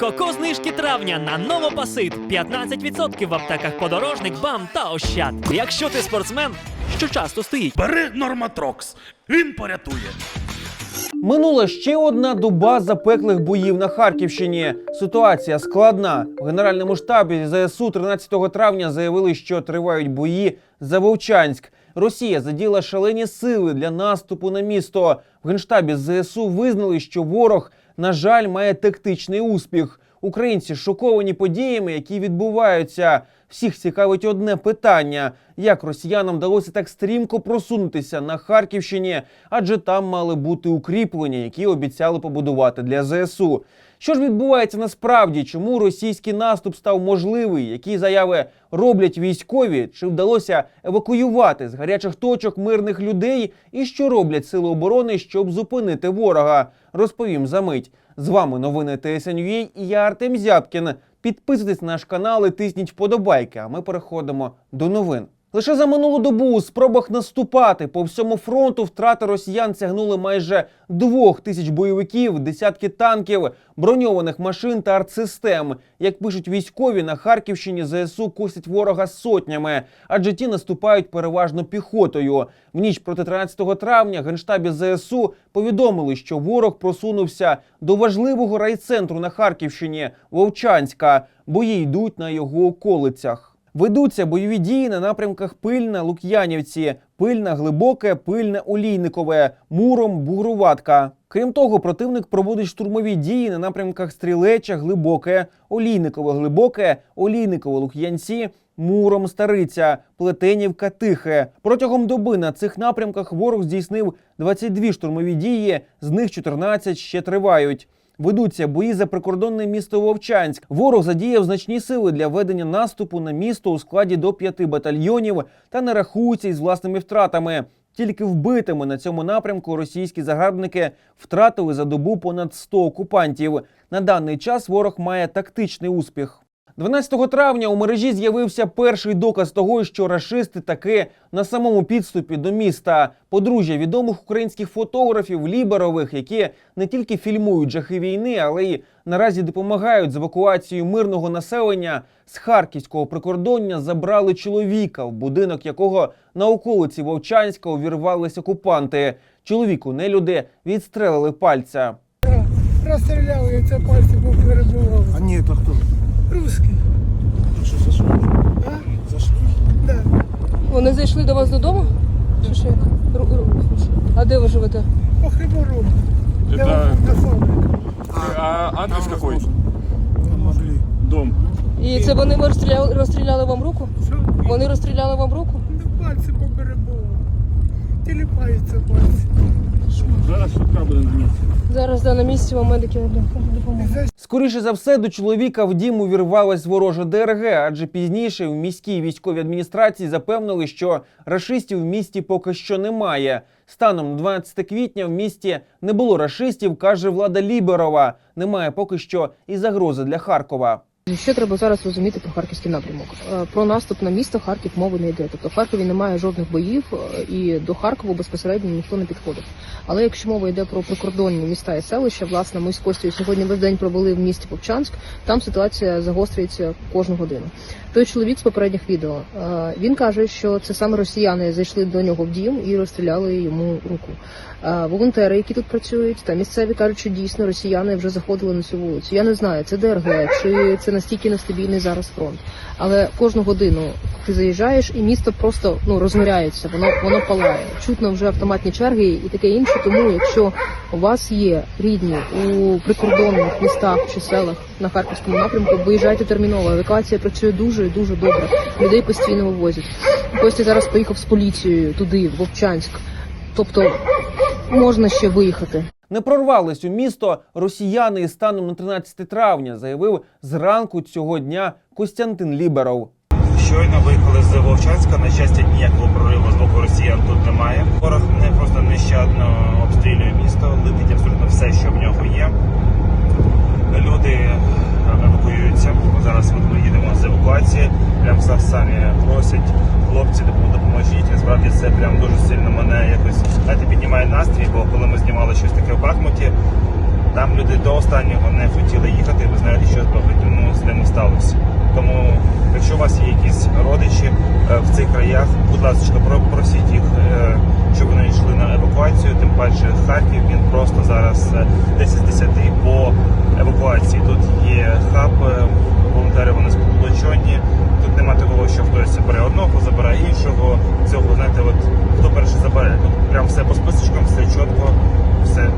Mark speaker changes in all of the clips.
Speaker 1: Коко знижки травня на новопасит 15% в аптеках подорожник, бам та ощад. Якщо ти спортсмен, що часто стоїть.
Speaker 2: Бери Норматрокс, він порятує.
Speaker 3: Минула ще одна доба запеклих боїв на Харківщині. Ситуація складна. В генеральному штабі ЗСУ 13 травня заявили, що тривають бої за Вовчанськ. Росія заділа шалені сили для наступу на місто. В генштабі ЗСУ визнали, що ворог, на жаль, має тактичний успіх. Українці шоковані подіями, які відбуваються. Всіх цікавить одне питання: як росіянам вдалося так стрімко просунутися на Харківщині, адже там мали бути укріплення, які обіцяли побудувати для ЗСУ. Що ж відбувається насправді? Чому російський наступ став можливий? Які заяви роблять військові? Чи вдалося евакуювати з гарячих точок мирних людей? І що роблять сили оборони, щоб зупинити ворога? Розповім за мить. З вами новини ТСНЮА і я Артем Зябкін. Підписуйтесь на наш канал і тисніть вподобайки. А ми переходимо до новин. Лише за минулу добу у спробах наступати по всьому фронту втрати росіян сягнули майже двох тисяч бойовиків, десятки танків, броньованих машин та артсистем. Як пишуть військові, на Харківщині ЗСУ косять ворога сотнями, адже ті наступають переважно піхотою. В ніч проти 13 травня генштабі ЗСУ повідомили, що ворог просунувся до важливого райцентру на Харківщині Вовчанська. Бої йдуть на його околицях. Ведуться бойові дії на напрямках Пильна, Лук'янівці, Пильна, Глибоке, Пильне, Олійникове, Муром, Бугруватка. Крім того, противник проводить штурмові дії на напрямках Стрілеча, Глибоке, Олійникове, Глибоке, Олійникове, Лук'янці, Муром, Стариця, Плетенівка, Тихе. Протягом доби на цих напрямках ворог здійснив 22 штурмові дії, з них 14 ще тривають. Ведуться бої за прикордонне місто Вовчанськ. Ворог задіяв значні сили для ведення наступу на місто у складі до п'яти батальйонів та не рахується із власними втратами. Тільки вбитими на цьому напрямку російські загарбники втратили за добу понад 100 окупантів. На даний час ворог має тактичний успіх. 12 травня у мережі з'явився перший доказ того, що рашисти таки на самому підступі до міста. Подружжя відомих українських фотографів Ліберових, які не тільки фільмують жахи війни, але й наразі допомагають з евакуацією мирного населення з харківського прикордоння забрали чоловіка, в будинок якого на околиці Вовчанська увірвались окупанти. Чоловіку нелюди відстрелили пальця.
Speaker 4: Розстріляв і це пальці перебував.
Speaker 5: А ні, то хто?
Speaker 4: Русський.
Speaker 5: Що зайшли?
Speaker 4: А?
Speaker 5: Зайшли?
Speaker 4: Да.
Speaker 6: Вони зайшли до вас додому? Чи що як? Ру- ру- А де ви живете?
Speaker 4: По хлібору. Я
Speaker 7: Это а, адрес какой? Дом.
Speaker 6: І це вони розстріляли, розстріляли вам руку?
Speaker 4: Що?
Speaker 6: Вони розстріляли вам руку?
Speaker 4: Ну, пальці поперебував. Тіліпаються пальці.
Speaker 7: Зараз швидка буде на місці.
Speaker 6: Зараз да, на місці вам медики допоможуть.
Speaker 3: Скоріше за все, до чоловіка в дім увірвалась ворожа ДРГ, адже пізніше в міській військовій адміністрації запевнили, що рашистів в місті поки що немає. Станом на 12 квітня в місті не було рашистів, каже влада Ліберова. Немає поки що і загрози для Харкова.
Speaker 6: Що треба зараз розуміти про харківський напрямок? Е, Про наступ на місто Харків мови не йде. Тобто в Харкові немає жодних боїв е, і до Харкова безпосередньо ніхто не підходив. Але якщо мова йде про прикордонні міста і селища, власне, ми з Костю сьогодні весь день провели в місті Попчанськ. Там ситуація загострюється кожну годину. Той чоловік з попередніх відео е, він каже, що це саме росіяни зайшли до нього в дім і розстріляли йому руку. Волонтери, які тут працюють, та місцеві кажуть, що дійсно росіяни вже заходили на цю вулицю. Я не знаю, це ДРГ чи це настільки нестабільний зараз фронт. Але кожну годину ти заїжджаєш, і місто просто ну розмиряється, воно воно палає. Чутно вже автоматні черги і таке інше. Тому, якщо у вас є рідні у прикордонних містах чи селах на харківському напрямку, виїжджайте терміново. Евакуація працює дуже і дуже добре. Людей постійно вивозять. Костя зараз поїхав з поліцією туди, в Вовчанськ. Тобто можна ще виїхати.
Speaker 3: Не прорвались у місто росіяни і станом на 13 травня, заявив зранку цього дня Костянтин Ліберов.
Speaker 8: Щойно виїхали з Вовчанська. На щастя, ніякого прориву з боку росіян тут немає. Ворог не просто нещадно обстрілює місто, летить абсолютно все, що в нього є. Люди евакуюються. Зараз от ми їдемо з евакуації. Прям са- самі просять хлопці, «Допом- допоможіть. Насправді це прям дуже сильно мене якось знаєте, піднімає настрій, бо коли ми знімали щось таке в Бахмуті, Там люди до останнього не хотіли їхати. Ви знаєте, що ну, з ними сталося. Тому, якщо у вас є якісь родичі в цих краях, будь ласка, про- просіть їх, е, щоб вони йшли на евакуацію. Тим паче Харків він просто зараз е, 10 з 10 по евакуації. Тут є хаб, е, волонтери вони сполучені. Тут нема такого, що хтось бере одного, забирає іншого. Цього знаєте, от хто перший забере. Тут прям все по списочкам, все чітко, все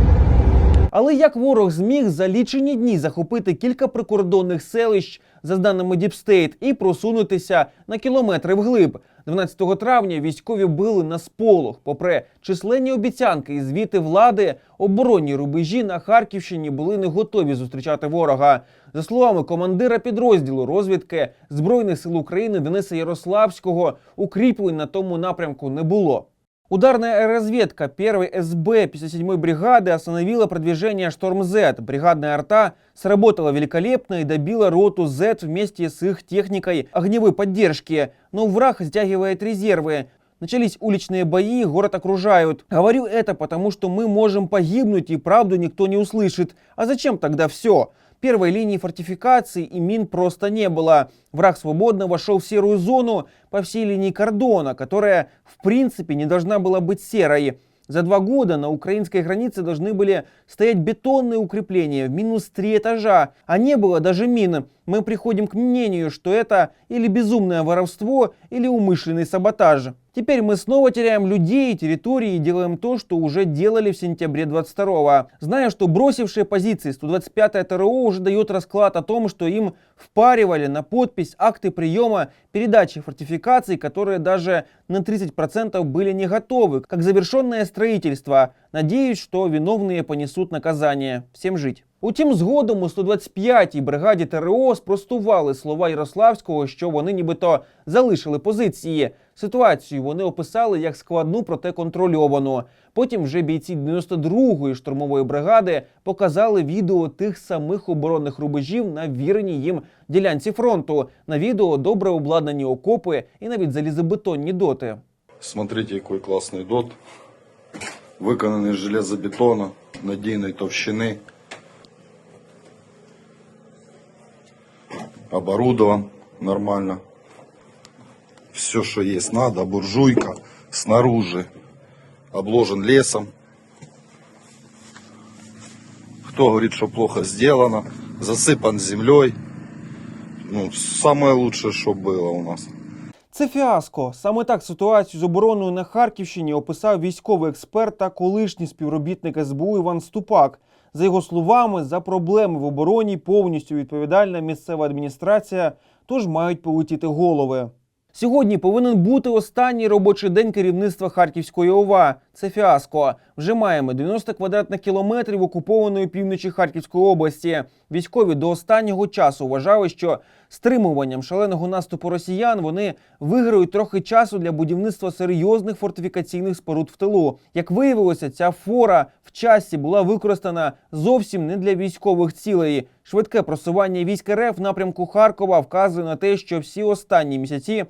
Speaker 3: Але як ворог зміг за лічені дні захопити кілька прикордонних селищ, за даними Діпстейт, і просунутися на кілометри вглиб? 12 травня військові били на сполох. Попри численні обіцянки і звіти влади, оборонні рубежі на Харківщині були не готові зустрічати ворога. За словами командира підрозділу розвідки Збройних сил України Дениса Ярославського, укріплень на тому напрямку не було. Ударная аэроразведка 1 СБ 57-й бригады остановила продвижение «Шторм-З». Бригадная арта сработала великолепно и добила роту «З» вместе с их техникой огневой поддержки. Но враг стягивает резервы. Начались уличные бои, город окружают. Говорю это потому, что мы можем погибнуть и правду никто не услышит. А зачем тогда все? Первой линии фортификации и мин просто не было. Враг свободно вошел в серую зону по всей линии кордона, которая в принципе не должна была быть серой. За два года на украинской границе должны были стоять бетонные укрепления в минус три этажа, а не было даже мин. Мы приходим к мнению, что это или безумное воровство, или умышленный саботаж. Теперь мы снова теряем людей и территории и делаем то, что уже делали в сентябре 22 Зная, что бросившие позиции 125-я ТРО уже дает расклад о том, что им впаривали на подпись акты приема передачи фортификаций, которые даже на 30% были не готовы, как завершенное строительство. Надеюсь, что виновные понесут наказание. Всем жить. Утім, згодом у 125-й бригаді ТРО спростували слова Ярославського, що вони нібито залишили позиції. Ситуацію вони описали як складну, проте контрольовану. Потім вже бійці 92-ї штурмової бригади показали відео тих самих оборонних рубежів на віреній їм ділянці фронту. На відео добре обладнані окопи і навіть залізобетонні доти.
Speaker 5: Смотрите, який класний дот. Виконаний з железобетону, надійної товщини. Оборудован нормально. Все, что есть надо. Буржуйка снаружи. Обложен лесом. Кто говорит, что плохо сделано. Засыпан землей. Ну, самое лучшее, что было у нас.
Speaker 3: Це фіаско. Саме так ситуацію з обороною на Харківщині описав військовий експерт та колишній співробітник СБУ Іван Ступак. За його словами, за проблеми в обороні повністю відповідальна місцева адміністрація, тож мають полетіти голови. Сьогодні повинен бути останній робочий день керівництва Харківської ОВА. Це фіаско. Вже маємо 90 квадратних кілометрів окупованої півночі Харківської області. Військові до останнього часу вважали, що стримуванням шаленого наступу росіян вони виграють трохи часу для будівництва серйозних фортифікаційних споруд в тилу. Як виявилося, ця фора в часі була використана зовсім не для військових цілей. Швидке просування військ РФ в напрямку Харкова вказує на те, що всі останні місяці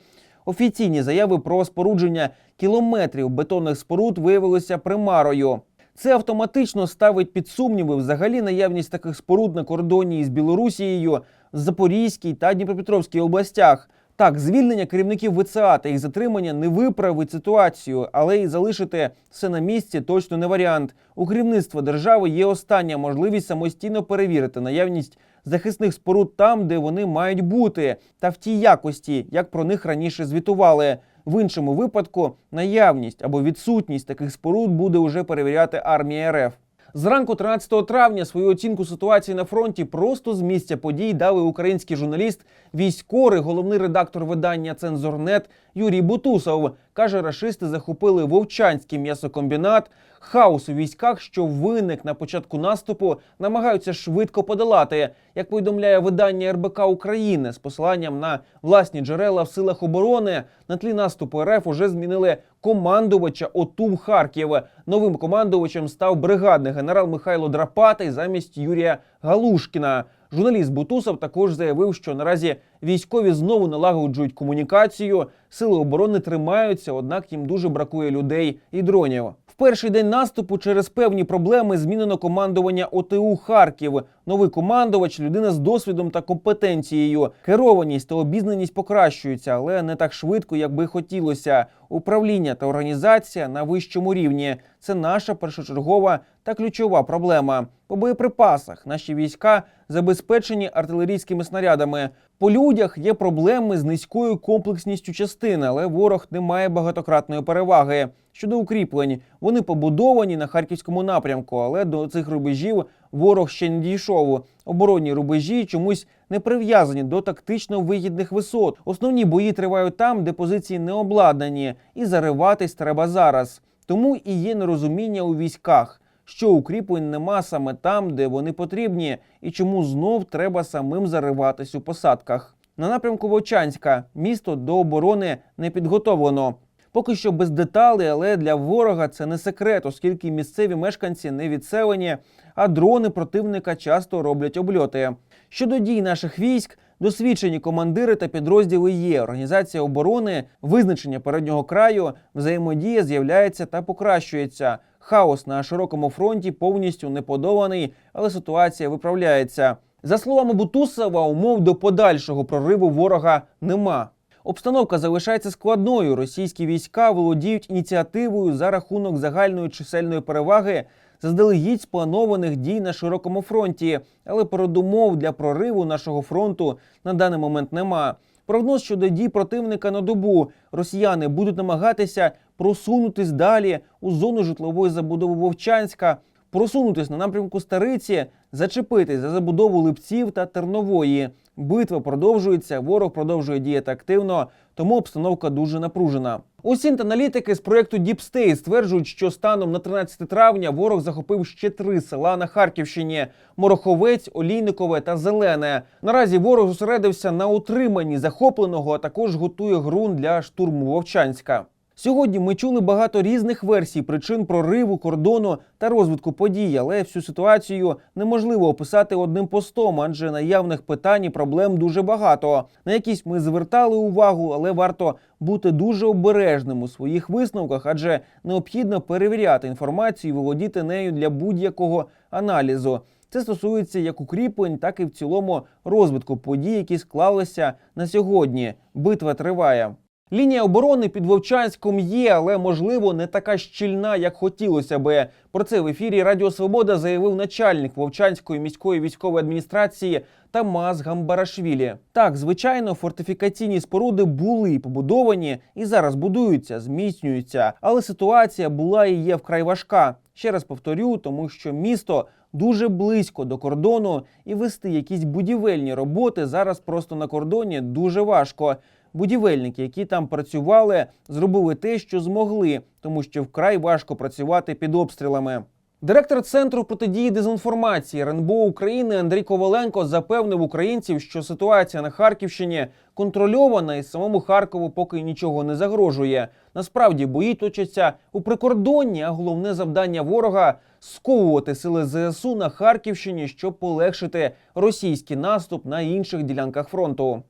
Speaker 3: офіційні заяви про спорудження кілометрів бетонних споруд виявилися примарою. Це автоматично ставить під сумніви взагалі наявність таких споруд на кордоні із Білорусією, Запорізькій та Дніпропетровській областях. Так, звільнення керівників ВЦА та їх затримання не виправить ситуацію, але й залишити все на місці точно не варіант. У керівництва держави є остання можливість самостійно перевірити наявність захисних споруд там, де вони мають бути, та в тій якості, як про них раніше звітували. В іншому випадку наявність або відсутність таких споруд буде уже перевіряти армія РФ. Зранку 13 травня свою оцінку ситуації на фронті просто з місця подій дали український журналіст, військовий, головний редактор видання Цензорнет Юрій Бутусов. Каже, рашисти захопили Вовчанський м'ясокомбінат. Хаос у військах, що виник на початку наступу, намагаються швидко подолати. Як повідомляє видання РБК України з посиланням на власні джерела в силах оборони, на тлі наступу РФ уже змінили командувача ОТУ Харків. Новим командувачем став бригадний генерал Михайло Драпатий замість Юрія Галушкіна. Журналіст Бутусов також заявив, що наразі військові знову налагоджують комунікацію. Сили оборони тримаються, однак їм дуже бракує людей і дронів. Перший день наступу через певні проблеми змінено командування ОТУ Харків. Новий командувач, людина з досвідом та компетенцією. Керованість та обізнаність покращуються, але не так швидко, як би хотілося. Управління та організація на вищому рівні це наша першочергова та ключова проблема. По боєприпасах наші війська забезпечені артилерійськими снарядами. По людях є проблеми з низькою комплексністю частини, але ворог не має багатократної переваги. Щодо укріплень, вони побудовані на харківському напрямку, але до цих рубежів ворог ще не дійшов. Оборонні рубежі чомусь не прив'язані до тактично вигідних висот. Основні бої тривають там, де позиції не обладнані, і зариватись треба зараз. Тому і є нерозуміння у військах, що укріплень нема саме там, де вони потрібні, і чому знов треба самим зариватись у посадках. На напрямку Вовчанська місто до оборони не підготовлено. Поки що без деталей, але для ворога це не секрет, оскільки місцеві мешканці не відселені, а дрони противника часто роблять обльоти. Щодо дій наших військ, досвідчені командири та підрозділи є. Організація оборони, визначення переднього краю, взаємодія з'являється та покращується. Хаос на широкому фронті повністю не подоланий, але ситуація виправляється. За словами Бутусова, умов до подальшого прориву ворога нема. Обстановка залишається складною. Російські війська володіють ініціативою за рахунок загальної чисельної переваги заздалегідь спланованих дій на широкому фронті, але передумов для прориву нашого фронту на даний момент нема. Прогноз щодо дій противника на добу росіяни будуть намагатися просунутись далі у зону житлової забудови Вовчанська, просунутись на напрямку Стариці, зачепитись за забудову Липців та Тернової. Битва продовжується, ворог продовжує діяти активно, тому обстановка дуже напружена. Усі аналітики з проекту Deep State стверджують, що станом на 13 травня ворог захопив ще три села на Харківщині: Мороховець, Олійникове та Зелене. Наразі ворог зосередився на утриманні захопленого, а також готує ґрунт для штурму Вовчанська. Сьогодні ми чули багато різних версій причин прориву кордону та розвитку подій, але всю ситуацію неможливо описати одним постом, адже наявних питань і проблем дуже багато. На якісь ми звертали увагу, але варто бути дуже обережним у своїх висновках, адже необхідно перевіряти інформацію і володіти нею для будь-якого аналізу. Це стосується як укріплень, так і в цілому розвитку подій, які склалися на сьогодні. Битва триває. Лінія оборони під Вовчанськом є, але можливо не така щільна, як хотілося би. Про це в ефірі Радіо Свобода заявив начальник Вовчанської міської військової адміністрації Тамас Гамбарашвілі. Так, звичайно, фортифікаційні споруди були побудовані і зараз будуються, зміцнюються. Але ситуація була і є вкрай важка. Ще раз повторю, тому що місто дуже близько до кордону, і вести якісь будівельні роботи зараз просто на кордоні дуже важко. Будівельники, які там працювали, зробили те, що змогли, тому що вкрай важко працювати під обстрілами. Директор центру протидії дезінформації РНБО України Андрій Коваленко запевнив українців, що ситуація на Харківщині контрольована і самому Харкову поки нічого не загрожує. Насправді бої точаться у прикордонні, а головне завдання ворога сковувати сили ЗСУ на Харківщині, щоб полегшити російський наступ на інших ділянках фронту.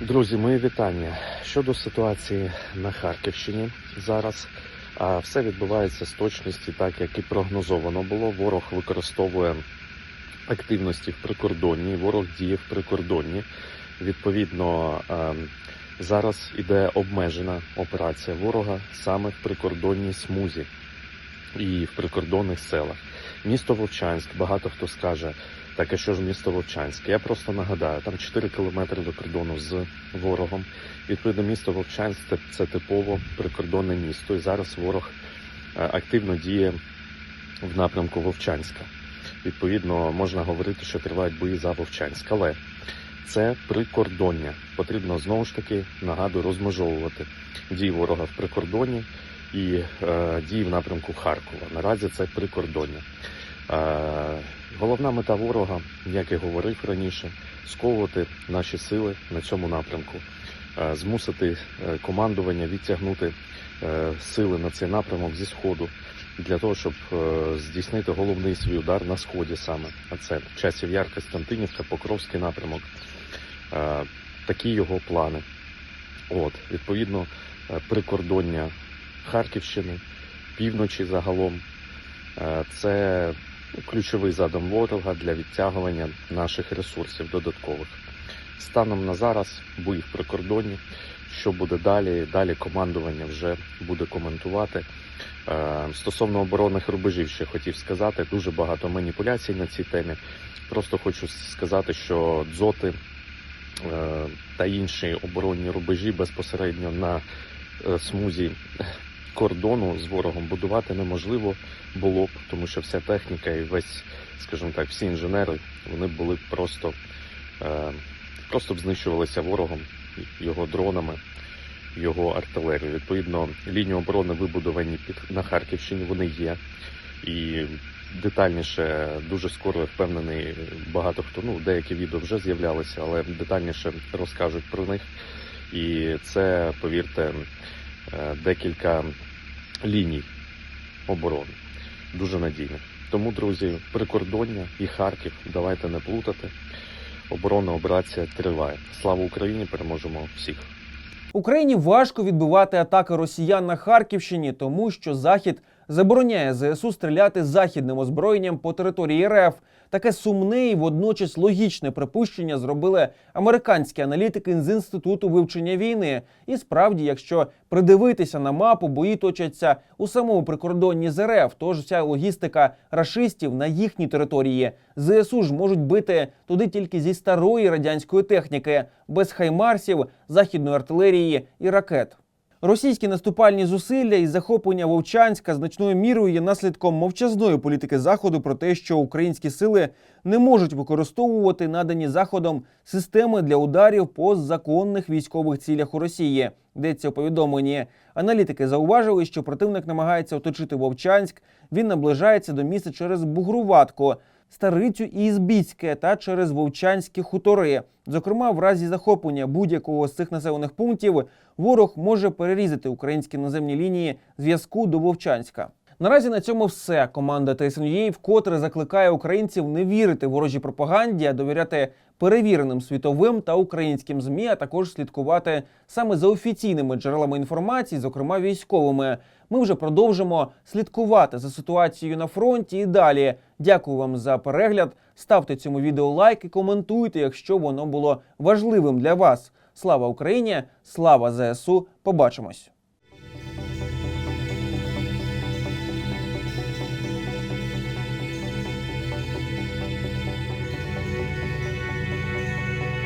Speaker 9: Друзі, мої вітання щодо ситуації на Харківщині зараз. Все відбувається з точності, так як і прогнозовано було. Ворог використовує активності в прикордонні, ворог діє в прикордонні. Відповідно, зараз іде обмежена операція ворога саме в прикордонній смузі і в прикордонних селах. Місто Вовчанськ, багато хто скаже, так а що ж місто Вовчанськ? Я просто нагадаю, там 4 кілометри до кордону з ворогом. Відповідно, місто Вовчанськ це, типово прикордонне місто. І зараз ворог е, активно діє в напрямку Вовчанська. Відповідно, можна говорити, що тривають бої за Вовчанськ. Але це прикордоння. Потрібно знову ж таки нагадую розмежовувати дії ворога в прикордонні і е, дії в напрямку Харкова. Наразі це прикордоння. Головна мета ворога, як і говорив раніше, сковувати наші сили на цьому напрямку, е, змусити е, командування відтягнути е, сили на цей напрямок зі сходу для того, щоб здійснити головний свій удар на сході саме. А це часів Яр, Костянтинівка, Покровський напрямок. Такі його плани. От, відповідно, прикордоння Харківщини півночі загалом. Це ключовий задум ворога для відтягування наших ресурсів додаткових. Станом на зараз бої в прикордонні. Що буде далі? Далі командування вже буде коментувати. Е, Стосовно оборонних рубежів, ще хотів сказати, дуже багато маніпуляцій на цій темі. Просто хочу сказати, що дзоти е, та інші оборонні рубежі безпосередньо на е, смузі кордону з ворогом будувати неможливо було б, тому що вся техніка і весь, скажімо так, всі інженери вони були б просто, е, просто б знищувалися ворогом, його дронами, його артилерією. Відповідно, лінії оборони вибудовані під на Харківщині, вони є. І детальніше, дуже скоро я впевнений, багато хто ну деякі відео вже з'являлися, але детальніше розкажуть про них. І це, повірте, е, декілька ліній оборони. Дуже надійне. Тому, друзі, прикордоння і Харків, давайте не плутати. Оборонна операція триває. Слава Україні! Переможемо всіх!
Speaker 3: Україні важко відбивати атаки росіян на Харківщині, тому що Захід забороняє ЗСУ стріляти західним озброєнням по території РФ. Таке сумне і водночас логічне припущення зробили американські аналітики з інституту вивчення війни. І справді, якщо придивитися на мапу, бої точаться у самому прикордонні з РФ. Тож вся логістика рашистів на їхній території. ЗСУ ж можуть бити туди тільки зі старої радянської техніки, без хаймарсів, західної артилерії і ракет. Російські наступальні зусилля і захоплення Вовчанська значною мірою є наслідком мовчазної політики заходу про те, що українські сили не можуть використовувати надані заходом системи для ударів по законних військових цілях у Росії. Йдеться у повідомленні. Аналітики зауважили, що противник намагається оточити Вовчанськ. Він наближається до міста через Бугруватку. Старицю і Ізбіцьке та через Вовчанські хутори. Зокрема, в разі захоплення будь-якого з цих населених пунктів ворог може перерізати українські наземні лінії зв'язку до Вовчанська. Наразі на цьому все. Команда ТСНЮА вкотре закликає українців не вірити ворожій пропаганді, а довіряти перевіреним світовим та українським змі, а також слідкувати саме за офіційними джерелами інформації, зокрема військовими. Ми вже продовжимо слідкувати за ситуацією на фронті і далі. Дякую вам за перегляд. Ставте цьому відео лайк і коментуйте, якщо воно було важливим для вас. Слава Україні! Слава ЗСУ! Побачимось!